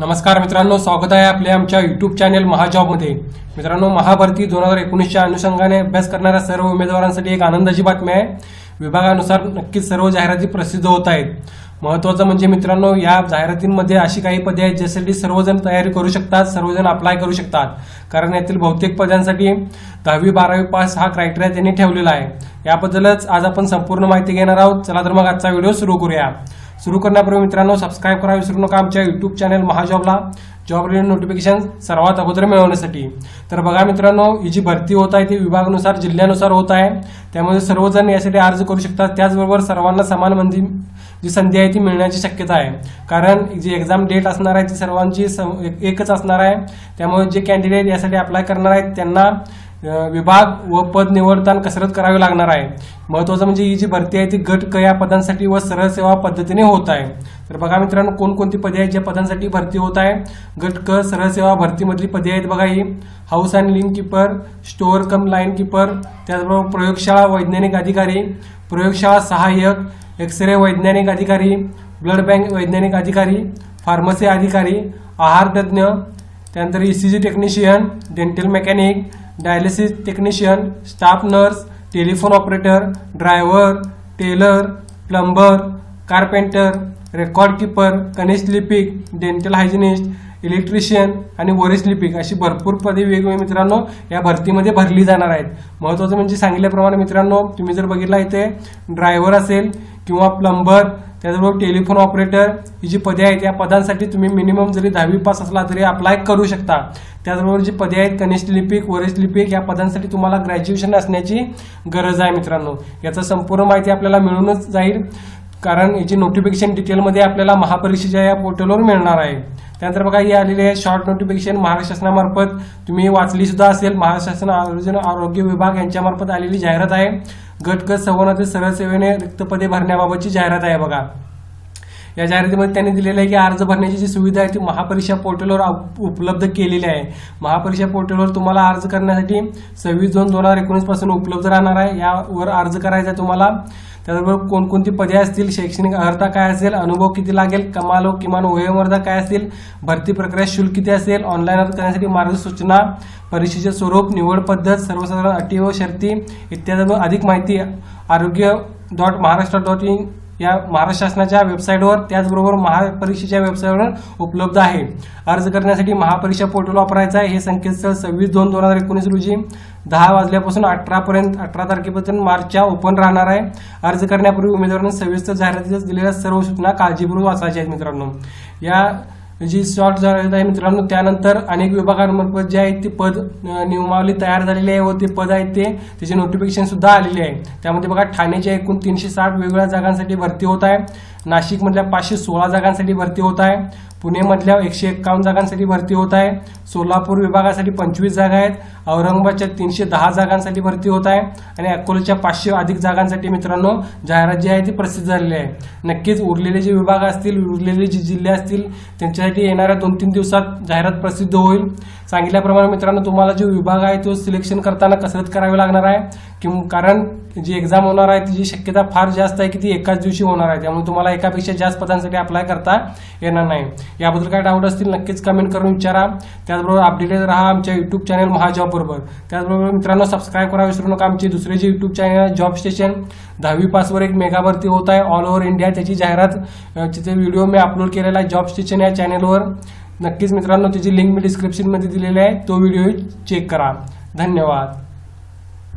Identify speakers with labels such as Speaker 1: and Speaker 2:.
Speaker 1: नमस्कार मित्रांनो स्वागत आहे आपल्या आमच्या युट्यूब चॅनेल महाजॉबमध्ये. मित्रांनो महाभरती दोन हजार एकोणीसच्या अनुषंगाने अभ्यास करणाऱ्या सर्व उमेदवारांसाठी एक आनंदाची बातमी आहे. विभागानुसार नक्कीच सर्व जाहिराती प्रसिद्ध होत आहेत. महत्त्वाचं म्हणजे मित्रांनो या जाहिरातींमध्ये अशी काही पदे आहेत ज्यासाठी सर्वजण तयारी करू शकतात सर्वजण अप्लाय करू शकतात. कारण यातील बहुतेक पदांसाठी दहावी बारावी पास हा क्रायटेरिया त्यांनी ठेवलेला आहे. याबद्दलच आज आपण संपूर्ण माहिती घेणार आहोत. चला तर मग आजचा व्हिडिओ सुरू करूया. सुरू करण्यापूर्वी मित्रांनो सबस्क्राईब करा विसरू नका आमच्या युट्यूब चॅनल महाजॉबला. जॉब रिलेटेड नोटिफिकेशन सर्वात अगोदर मिळवण्यासाठी. तर बघा मित्रांनो ही जी भरती होत आहे ती विभागानुसार जिल्ह्यानुसार होत आहे. त्यामुळे सर्वजण यासाठी अर्ज करू शकतात. त्याचबरोबर सर्वांना समान मंदी जी संधी आहे ती मिळण्याची शक्यता आहे. कारण जी एक्झाम डेट असणार आहे ती सर्वांची एकच असणार आहे. त्यामुळे जे कॅन्डिडेट यासाठी अप्लाय करणार आहेत त्यांना विभाग व पद निवडताना कसरत करावी लागणार आहे. महत्त्वाचं म्हणजे ही जी भरती आहे ती गट क या पदांसाठी व सरळ सेवा पद्धतीने होत आहे. तर बघा मित्रांनो कोणकोणती पदे आहेत ज्या पदांसाठी भरती होत आहे? गट क सरळ सेवा भरतीमधली पदे आहेत बघा ही. House and link keeper store cum line keeper त्याचबरोबर प्रयोगशाळा वैज्ञानिक अधिकारी प्रयोगशाळा सहाय्यक एक्सरे वैज्ञानिक अधिकारी ब्लड बँक वैज्ञानिक अधिकारी फार्मसी अधिकारी आहार तज्ज्ञ त्यानंतर E C G technician dental mechanic dialysis technician staff nurse telephone operator driver tailor plumber carpenter record keeper कनिष्ठ लिपिक डेंटल हायजिनिस्ट इलेक्ट्रिशियन आणि वरिष्ठ लिपिक अशी भरपूर पदे वेगवेगळी मित्रांनो या भरतीमध्ये भरली जाणार आहेत. महत्त्वाचं म्हणजे सांगितल्याप्रमाणे मित्रांनो तुम्ही जर बघितला इथे ड्रायव्हर असेल किंवा प्लंबर त्याचबरोबर टेलिफोन ऑपरेटर ही जी पदे आहेत या पदांसाठी तुम्ही मिनिमम जरी दहावी पास असला तरी अप्लाय करू शकता. त्याचबरोबर जी पदे आहेत कनिष्ठ लिपिक वरिष्ठ लिपिक या पदांसाठी तुम्हाला ग्रॅज्युएशन असण्याची गरज आहे मित्रांनो. याचं संपूर्ण माहिती आपल्याला मिळूनच जाईल. कारण याची नोटिफिकेशन डिटेलमध्ये आपल्याला महापरीक्षेच्या या पोर्टलवर मिळणार आहे. त्यानंतर बघा ही आलेली आहे शॉर्ट नोटिफिकेशन महाराष्ट्र शासनामार्फत. तुम्ही वाचली सुद्धा असेल. महाराष्ट्र शासन आरोग्य विभाग यांच्यामार्फत आलेली जाहिरात आहे. गट गट संवर्गातील सरळ सेवेने रिक्त पदे भरण्याबाबतची जाहिरात आहे बघा. या जाहिरातीमध्ये त्यांनी दिलेलं आहे की अर्ज भरण्याची जी सुविधा आहे ती महापरीक्षा पोर्टलवर उप- उपलब्ध केलेली आहे. महापरीक्षा पोर्टलवर तुम्हाला अर्ज करण्यासाठी सव्वीस दोन दोन हजार एकोणीसपासून उपलब्ध राहणार आहे. यावर अर्ज करायचा आहे तुम्हाला. त्याचबरोबर कोणकोणती पदे असतील? शैक्षणिक अर्हता काय असेल? अनुभव किती लागेल? कमाल व किमान वयोमर्यादा काय असतील भरती प्रक्रिया शुल्क किती असेल? ऑनलाईन अर्ज करण्यासाठी मार्गसूचना परीक्षेचे स्वरूप निवड पद्धत सर्वसाधारण अटी व शर्ती इत्यादी अधिक माहिती आरोग्य डॉट महाराष्ट्र डॉट इन या महाराष्ट्र शासनाच्या वेबसाईटवर त्याचबरोबर महापरीक्षेच्या वेबसाईटवर उपलब्ध आहे. अर्ज करण्यासाठी महापरीक्षा पोर्टल वापरायचा आहे. हे संकेतस्थळ सव्वीस दोन दोन हजार एकोणीस रोजी दहा वाजल्यापासून अठरापर्यंत अठरा तारखेपर्यंत मार्चच्या ओपन राहणार आहे. अर्ज करण्यापूर्वी उमेदवारांनी सविस्तर जाहिरातीत दिलेल्या सर्व सूचना काळजीपूर्वक वाचायच्या आहेत मित्रांनो. या जी शॉर्ट जाहिरात आहे मित्रांनो. त्यानंतर अनेक विभागांमार्फत जे आहेत ते पद नियमावली तयार झालेली आहे व ते पद आहेत ते त्याचे नोटिफिकेशन सुद्धा आलेले आहे त्यामध्ये बघा ठाण्याच्या एकूण तीनशे साठ वेगवेगळ्या जागांसाठी भरती होत आहे. नाशिकमधल्या पाचशे सोळा जागांसाठी भरती होत आहे. पुणेमधल्या एकशे एक्कावन्न जागांसाठी भरती होत आहे. सोलापूर विभागासाठी पंचवीस जागा आहेत. औरंगाबादच्या तीनशे दहा जागांसाठी भरती होत आहे. आणि अकोल्याच्या पाचशे अधिक जागांसाठी मित्रांनो जाहिरात जी आहे ती प्रसिद्ध झालेली आहे. नक्कीच उरलेले जे विभाग असतील उरलेले जे जिल्हे असतील त्यांच्यासाठी येणाऱ्या दोन तीन दिवसात जाहिरात प्रसिद्ध होईल. सांगितल्याप्रमाणे मित्रांनो तुम्हाला जो विभाग आहे तो सिलेक्शन करताना कसरत करावी लागणार आहे. किंवा कारण जी एक्झाम होणार आहे तिची शक्यता फार जास्त आहे की ती एकाच दिवशी होणार आहे. त्यामुळे तुम्हाला एकापेक्षा जास्त पदांसाठी अप्लाय करता येणार नाही. याबद्दल काय डाऊट असतील नक्कीच कमेंट करून विचारा. त्याचबरोबर अपडेटेड राहा आमच्या युट्यूब चॅनल महाजॉब बरोबर त्याचबरोबर मित्रांनो सबस्क्राईब करा विसरू नका आमचे दुसरे जे युट्यूब चॅनल आहे जॉब स्टेशन दहावी पासवर एक मेगा भरती होत आहे ऑल ओव्हर इंडिया त्याची जाहिरात तिथे व्हिडिओ मी अपलोड केलेला आहे जॉब स्टेशन या चॅनलवर नक्कीच मित्रांनो त्याची लिंक मी डिस्क्रिप्शनमध्ये दिलेली आहे. तो व्हिडिओ चेक करा. धन्यवाद.